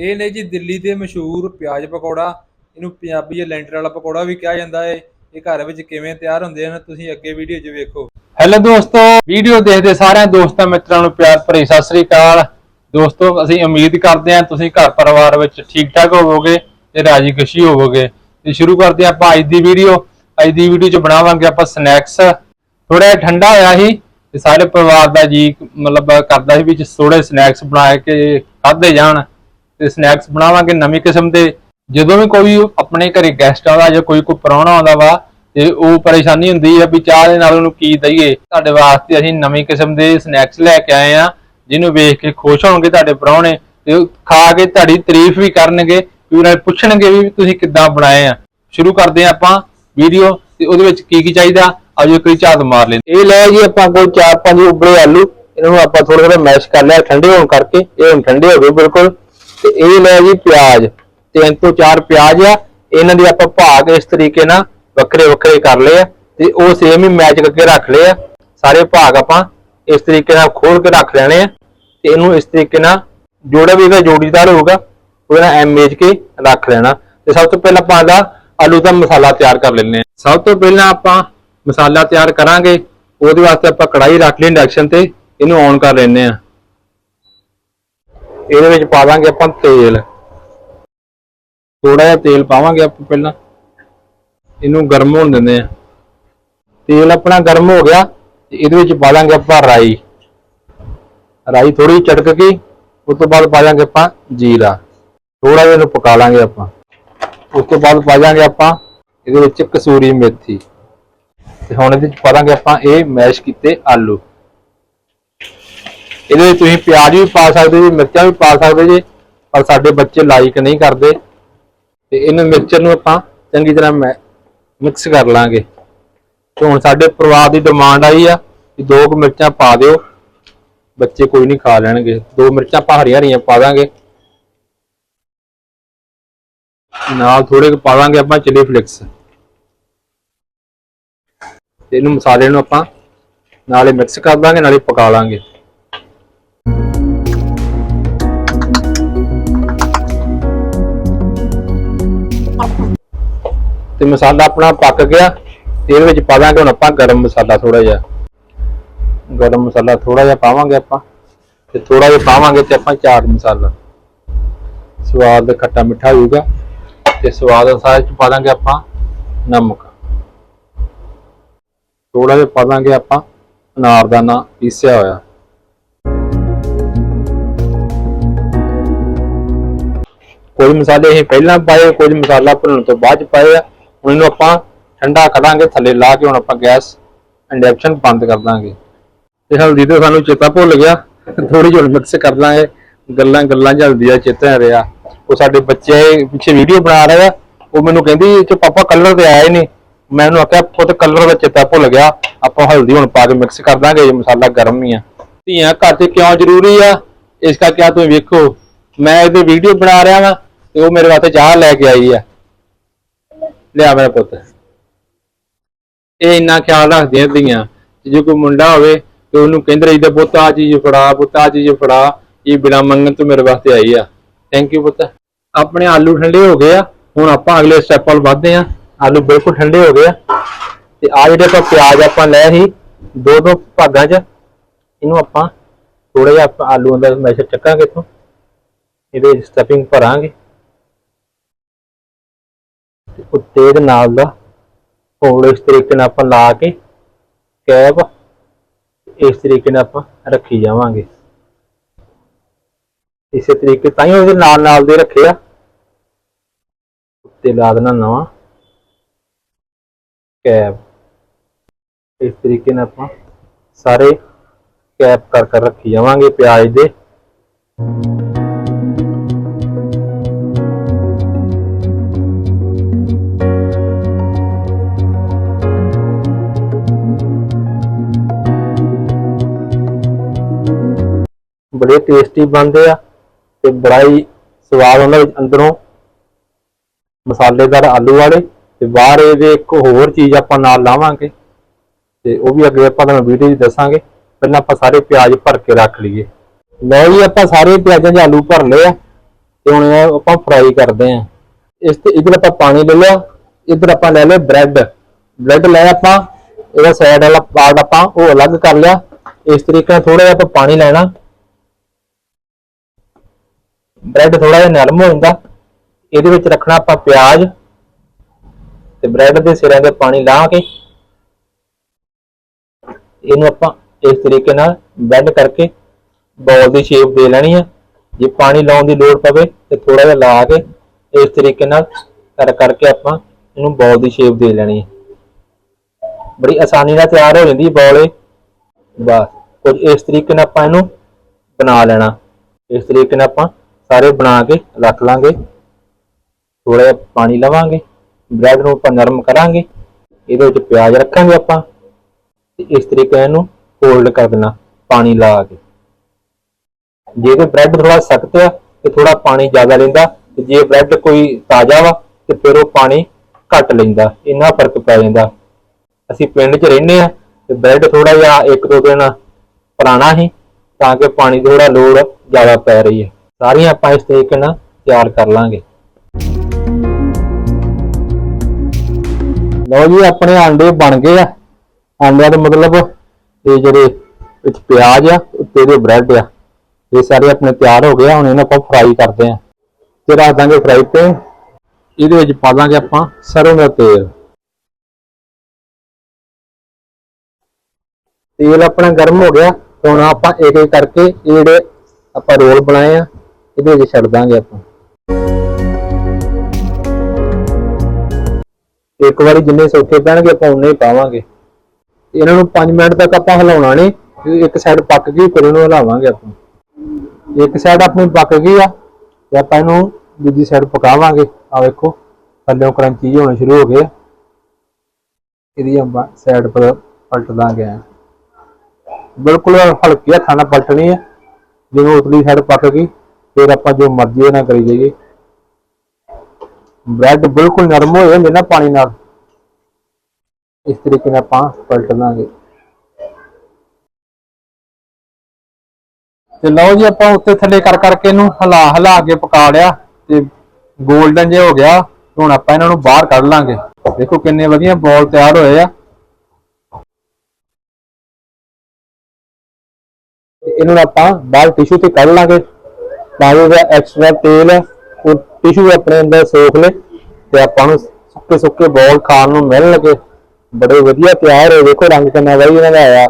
ਇਹ ਨੇ ਜੀ ਦਿੱਲੀ ਦੇ ਮਸ਼ਹੂਰ ਪਿਆਜ਼ ਪਕੌੜਾ, ਇਹਨੂੰ ਪੰਜਾਬੀ 'ਚ ਲੈਂਟਰ ਵਾਲਾ ਪਕੌੜਾ ਵੀ ਕਿਹਾ ਜਾਂਦਾ ਹੈ ਇਹ ਘਰ ਵਿੱਚ ਕਿਵੇਂ ਤਿਆਰ ਹੁੰਦੇ ਹਨ, ਤੁਸੀਂ ਅੱਗੇ ਵੀਡੀਓ 'ਚ ਵੇਖੋ। ਹੈਲੋ ਦੋਸਤੋ, ਵੀਡੀਓ ਦੇਖਦੇ ਸਾਰਿਆਂ ਦੋਸਤਾਂ ਮਿੱਤਰਾਂ ਨੂੰ ਪਿਆਰ ਭਰੀ ਸਤਿ ਸ੍ਰੀ ਅਕਾਲ। ਦੋਸਤੋ, ਅਸੀਂ ਉਮੀਦ ਕਰਦੇ ਹਾਂ ਤੁਸੀਂ ਘਰ ਪਰਿਵਾਰ ਵਿੱਚ ਠੀਕ ਠਾਕ ਹੋਵੋਗੇ ਤੇ ਰਾਜੀ ਖੁਸ਼ੀ ਹੋਵੋਗੇ। ਤੇ ਸ਼ੁਰੂ ਕਰਦੇ ਹਾਂ ਆਪਾਂ ਅੱਜ ਦੀ ਵੀਡੀਓ। ਅੱਜ ਦੀ ਵੀਡੀਓ 'ਚ ਬਣਾਵਾਂਗੇ ਆਪਾਂ ਸਨੈਕਸ। ਥੋੜਾ ਠੰਡਾ ਹੋਇਆ ਸੀ ਤੇ ਸਾਰੇ ਪਰਿਵਾਰ ਦਾ ਜੀ ਮਤਲਬ ਕਰਦਾ ਸੀ ਵੀ ਥੋੜੇ ਸਨੈਕਸ ਬਣਾ ਕੇ ਖਾਦੇ ਜਾਣ। ਤੇ ਸਨੈਕਸ ਬਣਾਵਾਂਗੇ ਨਵੀਂ ਕਿਸਮ ਦੇ। ਜਦੋਂ ਵੀ ਕੋਈ ਆਪਣੇ ਘਰੇ ਗੈਸਟ ਆਉਂਦਾ ਜਾਂ ਕੋਈ ਕੋਈ ਪ੍ਰਾਹੁਣਾ ਆਉਂਦਾ ਵਾ, ਤੇ ਉਹ ਪਰੇਸ਼ਾਨੀ ਹੁੰਦੀ ਹੈ ਵੀ ਚਾਹ ਦੇ ਨਾਲ ਉਹਨੂੰ ਕੀ ਦਈਏ। ਤੁਹਾਡੇ ਵਾਸਤੇ ਅਸੀਂ ਨਵੀਂ ਕਿਸਮ ਦੇ ਸਨੈਕਸ ਲੈ ਕੇ ਆਏ ਆ, ਜਿਹਨੂੰ ਵੇਖ ਕੇ ਖੁਸ਼ ਹੋਣਗੇ ਤੁਹਾਡੇ ਪ੍ਰਾਹੁਣੇ ਤੇ ਖਾ ਕੇ ਤੁਹਾਡੀ ਤਾਰੀਫ ਵੀ ਕਰਨਗੇ ਵੀ ਉਹਨਾਂ ਪੁੱਛਣਗੇ ਵੀ ਤੁਸੀਂ ਕਿੱਦਾਂ ਬਣਾਏ ਆ। ਸ਼ੁਰੂ ਕਰਦੇ ਆ ਆਪਾਂ ਵੀਡੀਓ ਤੇ ਉਹਦੇ ਵਿੱਚ ਕੀ ਕੀ ਚਾਹੀਦਾ, ਆਜੋ ਕੋਈ ਵਾਰੀ ਝਾਤ ਮਾਰ ਲੈਂਦੇ ਇਹ ਲੈ ਜੀ ਆਪਾਂ ਕੋਲ 4-5 ਉਬਲੇ ਆਲੂ, ਇਹਨਾਂ ਨੂੰ ਆਪਾਂ ਥੋੜਾ ਥੋੜਾ ਮੈਸ਼ ਕਰ ਲਿਆ, ਠੰਡੇ ਹੋਣ ਕਰਕੇ, ਇਹ ਹੁਣ ਠੰਡੇ ਹੋ ਗਏ ਬਿਲਕੁਲ। ਤੇ ਇਹ ਲੈ ਜੀ ਪਿਆਜ਼। ਤਿੰਨ ਤੋਂ ਚਾਰ ਪਿਆਜ਼ ਆ। ਇਹਨਾਂ ਦੇ ਆਪਾਂ ਭਾਗ ਇਸ ਤਰੀਕੇ ਨਾਲ ਵੱਖਰੇ ਵੱਖਰੇ ਕਰ ਲਏ ਆ ਤੇ ਉਹ ਸੇਮ ਹੀ ਮੈਚ ਕਰਕੇ ਰੱਖ ਲਏ ਆ। ਸਾਰੇ ਭਾਗ ਆਪਾਂ ਇਸ ਤਰੀਕੇ ਨਾਲ ਖੋਲ ਕੇ ਰੱਖ ਲੈਣੇ ਆ। ਤੇ ਇਹਨੂੰ ਇਸ ਤਰੀਕੇ ਨਾਲ ਜੋੜਾ ਵੀ ਇਹਦਾ ਜੋੜੀਦਾਰ ਹੋਊਗਾ, ਉਹਦੇ ਨਾਲ ਐਮ ਮੇਜ ਕੇ ਰੱਖ ਲੈਣਾ। ਤੇ ਸਭ ਤੋਂ ਪਹਿਲਾਂ ਆਪਾਂ ਦਾ ਆਲੂ ਦਾ ਮਸਾਲਾ ਤਿਆਰ ਕਰ ਲੈਂਦੇ ਆ। ਸਭ ਤੋਂ ਪਹਿਲਾਂ ਆਪਾਂ ਮਸਾਲਾ ਤਿਆਰ ਕਰਾਂਗੇ। ਉਹਦੇ ਵਾਸਤੇ ਆਪਾਂ ਕੜਾਈ ਰੱਖ ਲਈ ਇੰਡਕਸ਼ਨ ਤੇ, ਇਹਨੂੰ ਔਨ ਕਰ ਲੈਂਦੇ ਆ। ਇਹਦੇ ਵਿੱਚ ਪਾ ਦਾਂਗੇ ਆਪਾਂ ਤੇਲ। ਥੋੜਾ ਜਿਹਾ ਤੇਲ ਪਾਵਾਂਗੇ ਆਪਾਂ ਪਹਿਲਾਂ। ਇਹਨੂੰ ਗਰਮ ਹੋਣ ਦਿੰਦੇ ਆ ਤੇਲ ਆਪਣਾ ਗਰਮ ਹੋ ਗਿਆ ਤੇ ਇਹਦੇ ਵਿੱਚ ਪਾ ਦਾਂਗੇ ਆਪਾਂ ਰਾਈ। ਰਾਈ ਥੋੜੀ ਚਟਕ ਗਈ, ਉਸ ਤੋਂ ਬਾਅਦ ਪਾ ਦਾਂਗੇ ਆਪਾਂ ਜੀਰਾ। ਥੋੜਾ ਜਿਹਾ ਇਹਨੂੰ ਪਕਾ ਲਾਂਗੇ ਆਪਾਂ। ਉਸ ਤੋਂ ਬਾਅਦ ਪਾ ਦਾਂਗੇ ਆਪਾਂ ਇਹਦੇ ਵਿੱਚ ਕਸੂਰੀ ਮੇਥੀ। ਤੇ ਹੁਣ ਇਹਦੇ ਵਿੱਚ ਪਾ ਦਾਂਗੇ ਆਪਾਂ ਇਹ ਮੈਸ਼ ਕੀਤੇ ਆਲੂ। ਇਹਦੇ ਵਿੱਚ ਤੁਸੀਂ ਪਿਆਜ਼ ਵੀ ਪਾ ਸਕਦੇ ਜੀ, ਮਿਰਚਾਂ ਵੀ ਪਾ ਸਕਦੇ ਜੀ, ਪਰ ਸਾਡੇ ਬੱਚੇ ਲਾਈਕ ਨਹੀਂ ਕਰਦੇ। ਤੇ ਇਹਨਾਂ ਮਿਰਚਾਂ ਨੂੰ ਆਪਾਂ ਚੰਗੀ ਤਰ੍ਹਾਂ ਮਿਕਸ ਕਰ ਲਾਂਗੇ। ਤੇ ਹੁਣ ਸਾਡੇ ਪਰਿਵਾਰ ਦੀ ਡਿਮਾਂਡ ਆਈ ਆ ਕਿ ਦੋ ਕੁ ਮਿਰਚਾਂ ਪਾ ਦਿਓ। ਬੱਚੇ ਕੋਈ ਨਹੀਂ ਖਾ ਲੈਣਗੇ। ਦੋ ਮਿਰਚਾਂ ਆਪਾਂ ਹਰੀਆਂ ਹਰੀਆਂ ਪਾ ਦਾਂਗੇ। ਨਾਲ ਥੋੜੇ ਕੁ ਪਾ ਦਾਂਗੇ ਆਪਾਂ ਚਿਲੀ ਫਲਿਕਸ ਤੇ ਇਹਨੂੰ ਮਸਾਲੇ ਨੂੰ ਆਪਾਂ ਨਾਲੇ ਮਿਕਸ ਕਰ ਦਾਂਗੇ, ਨਾਲੇ ਪਕਾ ਲਾਂਗੇ। ਤੇ ਮਸਾਲਾ ਆਪਣਾ ਪੱਕ ਗਿਆ, ਤੇ ਇਹਦੇ ਵਿੱਚ ਪਾ ਦਾਂਗੇ ਹੁਣ ਆਪਾਂ ਗਰਮ ਮਸਾਲਾ ਥੋੜਾ ਜਿਹਾ। ਗਰਮ ਮਸਾਲਾ ਥੋੜਾ ਜਿਹਾ ਪਾਵਾਂਗੇ ਆਪਾਂ, ਤੇ ਥੋੜਾ ਜਿਹਾ ਪਾਵਾਂਗੇ ਤੇ ਆਪਾਂ ਚਾਟ ਮਸਾਲਾ। ਸਵਾਦ ਦਾ ਖੱਟਾ ਮਿੱਠਾ ਹੋਊਗਾ, ਤੇ ਸਵਾਦ ਅਨੁਸਾਰ ਚ ਪਾ ਦਾਂਗੇ ਆਪਾਂ ਨਮਕ। ਥੋੜਾ ਜਿਹਾ ਪਾ ਦਾਂਗੇ ਆਪਾਂ ਅਨਾਰ ਅਨਾਰਦਾਨਾ ਪੀਸਿਆ ਹੋਇਆ। ਕੋਈ ਮਸਾਲੇ ਅਸੀਂ ਪਹਿਲਾਂ ਪਾਏ, ਕੁਝ ਮਸਾਲਾ ਭੁੰਨਣ ਤੋਂ ਬਾਅਦ ਪਾਏ ਆ। ਹੁਣ ਇਹਨੂੰ ਆਪਾਂ ਠੰਡਾ ਕਰਾਂਗੇ ਥੱਲੇ ਲਾ ਕੇ ਹੁਣ ਆਪਾਂ ਗੈਸ ਇੰਡਕਸ਼ਨ ਬੰਦ ਕਰ ਦਾਂਗੇ। ਤੇ ਹਲਦੀ ਤੇ ਸਾਨੂੰ ਚੇਤਾ ਭੁੱਲ ਗਿਆ। ਥੋੜੀ ਜਿਹੀ ਮਿਕਸ ਕਰ ਲਾਂਗੇ। ਗੱਲਾਂ ਗੱਲਾਂ ਚ ਹਲਦੀ ਦਾ ਚੇਤਾ ਰਿਹਾ ਉਹ ਸਾਡੇ ਬੱਚੇ ਪਿੱਛੇ ਵੀਡੀਓ ਬਣਾ ਰਿਹਾ ਆ। ਉਹ ਮੈਨੂੰ ਕਹਿੰਦੀ, ਇਹ ਚ ਪਾਪਾ ਕਲਰ ਤੇ ਆਇਆ ਹੀ ਨਹੀਂ। ਮੈਂ ਉਹਨੂੰ ਆਖਿਆ, ਪੁੱਤ ਕਲਰ ਦਾ ਚੇਤਾ ਭੁੱਲ ਗਿਆ। ਆਪਾਂ ਹਲਦੀ ਹੁਣ ਪਾ ਕੇ ਮਿਕਸ ਕਰ ਦਾਂਗੇ, ਇਹ ਮਸਾਲਾ ਗਰਮ ਹੀ ਆ। ਧੀਆਂ ਘਰ ਤੇ ਕਿਉਂ ਜ਼ਰੂਰੀ ਆ? ਇਸ ਕਰਕੇ ਆ ਤੁਸੀਂ ਵੇਖੋ। ਮੈਂ ਇਹਦੇ ਵੀਡੀਓ ਬਣਾ ਰਿਹਾ ਵਾਂ ਤੇ ਉਹ ਮੇਰੇ ਵਾਸਤੇ ਚਾਹ ਲੈ ਕੇ ਆਈ ਆ। ਲਿਆ ਮੇਰਾ ਪੁੱਤ। ਇਹ ਇੰਨਾ ਖਿਆਲ ਰੱਖਦੀਆਂ ਧੀਆਂ ਜੇ ਕੋਈ ਮੁੰਡਾ ਹੋਵੇ ਤੇ ਉਹਨੂੰ ਕਹਿੰਦੇ ਰਹੀਦਾ, ਪੁੱਤ ਆ ਚੀਜ਼ ਫੜਾ, ਪੁੱਤ ਆ ਚੀਜ਼ ਫੜਾ, ਇਹ ਬਿਨਾ ਮੰਗਣ ਤੋਂ ਮੇਰੇ ਵਾਸਤੇ ਆਈ ਆ। ਥੈਂਕ ਯੂ ਪੁੱਤ। ਆਪਣੇ ਆਲੂ ਠੰਡੇ ਹੋ ਗਏ ਆ, ਹੁਣ ਆਪਾਂ ਅਗਲੇ ਸਟੈਪ ਵੱਲ ਵਧਦੇ ਆ। ਆਲੂ ਬਿਲਕੁਲ ਠੰਡੇ ਹੋ ਗਏ ਆ। ਤੇ ਆ ਜਿਹੜੇ ਆਪਾਂ ਪਿਆਜ਼ ਆਪਾਂ ਲੈ ਸੀ, ਦੋ ਦੋ ਭਾਗਾਂ 'ਚ, ਇਹਨੂੰ ਆਪਾਂ ਥੋੜਾ ਜਿਹਾ ਆਪਾਂ ਆਲੂਆਂ ਦਾ ਮੈਸ਼ਰ ਚੱਕਾਂਗੇ ਇੱਥੋਂ। ਇਹਦੇ ਵਿੱਚ ਸਟਫਿੰਗ ਭਰਾਂਗੇ। ਉੱਤੇ ਦੇ ਨਾਲ ਦਾ ਹੋਰ ਇਸ ਤਰੀਕੇ ਨਾਲ ਆਪਾਂ ਲਾ ਕੇ ਕੈਪ ਇਸ ਤਰੀਕੇ ਨਾਲ ਆਪਾਂ ਰੱਖੀ ਜਾਵਾਂਗੇ। ਇਸੇ ਤਰੀਕੇ ਤਾਂ ਹੀ ਉਹਦੇ ਨਾਲ ਨਾਲ ਦੇ ਰੱਖੇ ਆ ਉੱਤੇ ਲਾ ਦੇਣਾ ਨਵਾਂ ਕੈਪ। ਇਸ ਤਰੀਕੇ ਨਾਲ ਆਪਾਂ ਸਾਰੇ ਕੈਪ ਕਰ ਕਰ ਰੱਖੀ ਜਾਵਾਂਗੇ ਪਿਆਜ਼ ਦੇ। ਬੜੇ ਟੇਸਟੀ ਬਣਦੇ ਆ ਤੇ ਬੜਾ ਹੀ ਸਵਾਦ ਉਹਨਾਂ ਵਿੱਚ ਅੰਦਰੋਂ ਮਸਾਲੇਦਾਰ ਆਲੂ ਵਾਲੇ ਤੇ ਬਾਹਰ ਇਹਦੇ ਇੱਕ ਹੋਰ ਚੀਜ਼ ਆਪਾਂ ਨਾਲ ਲਾਵਾਂਗੇ ਤੇ ਉਹ ਵੀ ਅੱਗੇ ਆਪਾਂ ਤੁਹਾਨੂੰ ਵੀਡੀਓ 'ਚ ਦੱਸਾਂਗੇ। ਪਹਿਲਾਂ ਆਪਾਂ ਸਾਰੇ ਪਿਆਜ਼ ਭਰ ਕੇ ਰੱਖ ਲਈਏ। ਲਓ ਜੀ, ਆਪਾਂ ਸਾਰੇ ਪਿਆਜ਼ਾਂ 'ਚ ਆਲੂ ਭਰ ਲਏ ਆ ਤੇ ਹੁਣ ਆਪਾਂ ਫਰਾਈ ਕਰਦੇ ਆਂ। ਇਸ ਤੇ ਇਧਰ ਆਪਾਂ ਪਾਣੀ ਲੈ ਲਿਆ, ਇਧਰ ਆਪਾਂ ਲੈ ਲਏ ਬ੍ਰੈਡ ਬ੍ਰੈਡ ਲੈ ਆਪਾਂ, ਇਹਦਾ ਸਾਈਡ ਵਾਲਾ ਪਾਰਟ ਆਪਾਂ ਉਹ ਅਲੱਗ ਕਰ ਲਿਆ। ਇਸ ਤਰੀਕੇ ਨਾਲ ਥੋੜਾ ਜਿਹਾ ਆਪਾਂ ਪਾਣੀ ਲੈਣਾ। ਬ੍ਰੈਡ ਥੋੜਾ ਜਿਹਾ ਨਰਮ ਹੋ ਜਾਂਦਾ, ਇਹਦੇ ਵਿੱਚ ਰੱਖਣਾ ਆਪਾਂ ਪਿਆਜ਼ ਤੇ ਬ੍ਰੈਡ ਦੇ ਸਿਰਾਂ ਤੇ ਪਾਣੀ ਲਾਹ ਕੇ ਇਹਨੂੰ ਆਪਾਂ ਇਸ ਤਰੀਕੇ ਨਾਲ ਬੈਂਡ ਕਰਕੇ ਬੋਲ ਦੀ ਸ਼ੇਪ ਦੇ ਲੈਣੀ ਹੈ ਜੇ ਪਾਣੀ ਲਾਉਣ ਦੀ ਲੋੜ ਪਵੇ ਤੇ ਥੋੜਾ ਜਿਹਾ ਲਾ ਕੇ ਇਸ ਤਰੀਕੇ ਨਾਲ ਕਰ, ਕਰਕੇ ਆਪਾਂ ਇਹਨੂੰ ਬੋਲ ਦੀ ਸ਼ੇਪ ਦੇ ਲੈਣੀ ਹੈ ਬੜੀ ਆਸਾਨੀ ਨਾਲ ਤਿਆਰ ਹੋ ਜਾਂਦੀ ਬੋਲ ਇਹ। ਬਸ, ਕੁਝ ਇਸ ਤਰੀਕੇ ਨਾਲ ਆਪਾਂ ਇਹਨੂੰ ਬਣਾ ਲੈਣਾ। ਇਸ ਤਰੀਕੇ ਨਾਲ ਆਪਾਂ ਸਾਰੇ ਬਣਾ ਕੇ ਰੱਖ ਲਾਂਗੇ। ਥੋੜਾ ਜਿਹਾ ਪਾਣੀ ਲਵਾਂਗੇ, ਬ੍ਰੈਡ ਨੂੰ ਆਪਾਂ ਨਰਮ ਕਰਾਂਗੇ। ਇਹਦੇ ਵਿੱਚ ਪਿਆਜ਼ ਰੱਖਾਂਗੇ ਆਪਾਂ ਤੇ ਇਸ ਤਰੀਕੇ ਨਾਲ ਇਹਨੂੰ ਫੋਲਡ ਕਰ ਦੇਣਾ, ਪਾਣੀ ਲਾ ਕੇ। ਜੇ ਤੇ ਬ੍ਰੈਡ ਥੋੜਾ ਸਖਤ ਆ ਤੇ ਥੋੜਾ ਪਾਣੀ ਜ਼ਿਆਦਾ ਲੈਂਦਾ, ਤੇ ਜੇ ਬ੍ਰੈਡ ਕੋਈ ਤਾਜ਼ਾ ਵਾ ਤੇ ਫਿਰ ਉਹ ਪਾਣੀ ਘੱਟ ਲੈਂਦਾ, ਇੰਨਾ ਫ਼ਰਕ ਪੈ ਜਾਂਦਾ। ਅਸੀਂ ਪਿੰਡ 'ਚ ਰਹਿੰਦੇ ਆ ਤੇ ਬ੍ਰੈਡ ਥੋੜਾ ਜਿਹਾ ਇੱਕ ਦੋ ਦਿਨ ਪੁਰਾਣਾ ਹੀ ਤਾਂ ਕਿ ਪਾਣੀ ਦੀ ਥੋੜਾ ਲੋੜ ਜ਼ਿਆਦਾ ਪੈ ਰਹੀ ਹੈ। ਸਾਰੀਆਂ ਆਪਾਂ ਇਸ ਤਰੀਕੇ ਨਾਲ ਤਿਆਰ ਕਰ ਲਾਂਗੇ। ਲਓ ਜੀ, ਆਪਣੇ ਆਂਡੇ ਬਣ ਗਏ ਆ। ਆਂਡਿਆਂ ਦਾ ਮਤਲਬ ਇਹ ਜਿਹੜੇ ਵਿੱਚ ਪਿਆਜ਼ ਆ, ਉੱਤੇ ਦੇ ਬ੍ਰੈਡ ਆ, ਇਹ ਸਾਰੇ ਆਪਣੇ ਤਿਆਰ ਹੋ ਗਏ ਹੁਣ ਇਹਨਾਂ ਆਪਾਂ ਫਰਾਈ ਕਰਦੇ ਆ। ਤੇ ਰੱਖ ਦਾਂਗੇ ਫਰਾਈ ਤੇ। ਇਹਦੇ ਵਿੱਚ ਪਾ ਦਾਂਗੇ ਆਪਾਂ ਸਰੋਂ ਦਾ ਤੇਲ। ਤੇਲ ਆਪਣਾ ਗਰਮ ਹੋ ਗਿਆ। ਹੁਣ ਆਪਾਂ ਇੱਕ ਇੱਕ ਕਰਕੇ ਇਹ ਜਿਹੜੇ ਆਪਾਂ ਰੋਲ ਬਣਾਏ ਆ। ਇਹਦੇ ਵਿੱਚ ਛੱਡ ਦਾਂਗੇ ਆਪਾਂ। ਇੱਕ ਵਾਰੀ ਜਿੰਨੇ ਸੌਖੇ ਪੈਣਗੇ ਆਪਾਂ ਉਨੇ ਹੀ ਪਾਵਾਂਗੇ। ਇਹਨਾਂ ਨੂੰ 5 ਮਿੰਟ ਤੱਕ ਆਪਾਂ ਹਿਲਾਉਣਾ ਨਹੀਂ ਇੱਕ ਸਾਈਡ ਪੱਕ ਗਈ, ਫਿਰ ਇਹਨੂੰ ਹਿਲਾਵਾਂਗੇ ਆਪਾਂ। ਇੱਕ ਸਾਈਡ ਆਪਣੀ ਪੱਕ ਗਈ ਆ, ਤੇ ਆਪਾਂ ਇਹਨੂੰ ਦੂਜੀ ਸਾਈਡ ਪਕਾਵਾਂਗੇ। ਆ ਵੇਖੋ, ਥੱਲੇੋਂ ਕਰੰਚੀ ਹੋਣੇ ਸ਼ੁਰੂ ਹੋ ਗਏ ਆ। ਇਹਦੀ ਆਪਾਂ ਸਾਈਡ ਪਰ ਪਲਟ ਦਾਂਗੇ ਐਂ। ਬਿਲਕੁਲ ਹਲਕੀ ਹੱਥਾਂ ਨਾਲ ਪਲਟਣੀ ਹੈ ਜਿਵੇਂ ਉਤਲੀ ਸਾਈਡ ਪੱਕ ਗਈ ਫਿਰ ਆਪਾਂ ਜੋ ਮਰਜ਼ੀ ਇਹਨਾਂ ਕਰੀ ਜਾਈਏ। ਬ੍ਰੈਡ ਬਿਲਕੁਲ ਨਰਮ ਹੋ ਜਾਂਦੇ ਨਾ ਪਾਣੀ ਨਾਲ। ਇਸ ਤਰੀਕੇ ਨਾਲ ਆਪਾਂ ਪਲਟ ਲਾਂਗੇ। ਤੇ ਲਓ ਜੀ ਆਪਾਂ ਉੱਤੇ ਥੱਲੇ ਕਰ ਕਰਕੇ ਇਹਨੂੰ ਹਲਾ ਹਲਾ ਕੇ ਪਕਾ ਲਿਆ ਤੇ 골ਡਨ ਜਿਹਾ ਹੋ ਗਿਆ। ਹੁਣ ਆਪਾਂ ਇਹਨਾਂ ਨੂੰ ਬਾਹਰ ਕੱਢ ਲਾਂਗੇ। ਦੇਖੋ ਕਿੰਨੇ ਵਧੀਆ ਬੋਲ ਤਿਆਰ ਹੋਏ ਆ। ਤੇ ਇਹਨਾਂ ਨੂੰ ਆਪਾਂ ਬਾਹਰ ਟਿਸ਼ੂ ਤੇ ਕੱਢ ਲਾਂਗੇ। ਤਾਂ ਜੋ ਜਿਹੜਾ ਐਕਸਟਰਾ ਤੇਲ ਹੈ ਉਹ ਟਿਸ਼ੂ ਆਪਣੇ ਅੰਦਰ ਸੋਖ ਲੇ ਤੇ ਆਪਾਂ ਨੂੰ ਸੁੱਕੇ ਸੁੱਕੇ ਬੋਲ ਖਾਣ ਨੂੰ ਮਿਲਣ ਲੱਗੇ। ਬੜੇ ਵਧੀਆ ਤਿਆਰ ਹੋਏ। ਦੇਖੋ ਰੰਗ ਕਿੰਨਾ ਵਧੀਆ ਇਹਨਾਂ ਦਾ ਆਇਆ।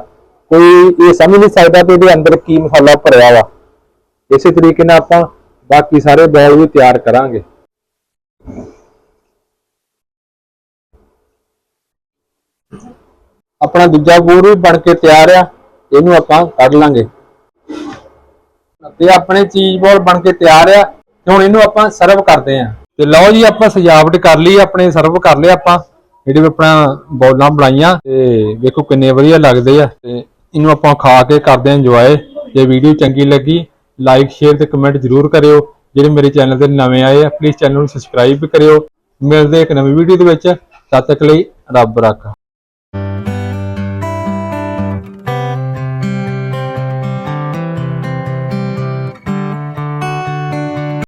ਕੋਈ ਇਹ ਸਮਝ ਨਹੀਂ ਸਕਦਾ ਕਿ ਇਹਦੇ ਅੰਦਰ ਕੀ ਮਸਾਲਾ ਭਰਿਆ ਵਾ। ਇਸੇ ਤਰੀਕੇ ਨਾਲ ਆਪਾਂ ਬਾਕੀ ਸਾਰੇ ਬੋਲ ਵੀ ਤਿਆਰ ਕਰਾਂਗੇ। ਆਪਣਾ ਦੂਜਾ ਬੋਰ ਵੀ ਬਣ ਕੇ ਤਿਆਰ ਆ। ਇਹਨੂੰ ਆਪਾਂ ਕੱਢ ਲਾਂਗੇ। ਤੇ ਆਪਣੇ ਚੀਜ਼ ਬੋਲ ਬਣ ਕੇ ਤਿਆਰ ਆ, ਤੇ ਹੁਣ ਇਹਨੂੰ ਆਪਾਂ ਸਰਵ ਕਰਦੇ ਆ। ਤੇ ਲਓ ਜੀ, ਆਪਾਂ ਸਜਾਵਟ ਕਰ ਲਈ, ਆਪਣੇ ਸਰਵ ਕਰ ਲਿਆ ਆਪਾਂ। ਜਿਹੜੇ ਆਪਣਾ ਬੋਲਾਂ ਬਣਾਈਆਂ, ਤੇ ਵੇਖੋ ਕਿੰਨੇ ਵਧੀਆ ਲੱਗਦੇ ਆ। ਤੇ ਇਹਨੂੰ ਆਪਾਂ ਖਾ ਕੇ ਕਰਦੇ ਆ ਇੰਜੋਏ ਜੇ ਵੀਡੀਓ ਚੰਗੀ ਲੱਗੀ ਲਾਈਕ ਸ਼ੇਅਰ ਤੇ ਕਮੈਂਟ ਜ਼ਰੂਰ ਕਰਿਓ। ਜਿਹੜੇ ਮੇਰੇ ਚੈਨਲ ਤੇ ਨਵੇਂ ਆਏ ਆ ਪਲੀਜ਼ ਚੈਨਲ ਨੂੰ ਸਬਸਕ੍ਰਾਈਬ ਕਰਿਓ। ਮਿਲਦੇ ਇੱਕ ਨਵੀਂ ਵੀਡੀਓ ਦੇ ਵਿੱਚ। ਤਦ ਤੱਕ ਲਈ ਰੱਬ ਰੱਖਾ।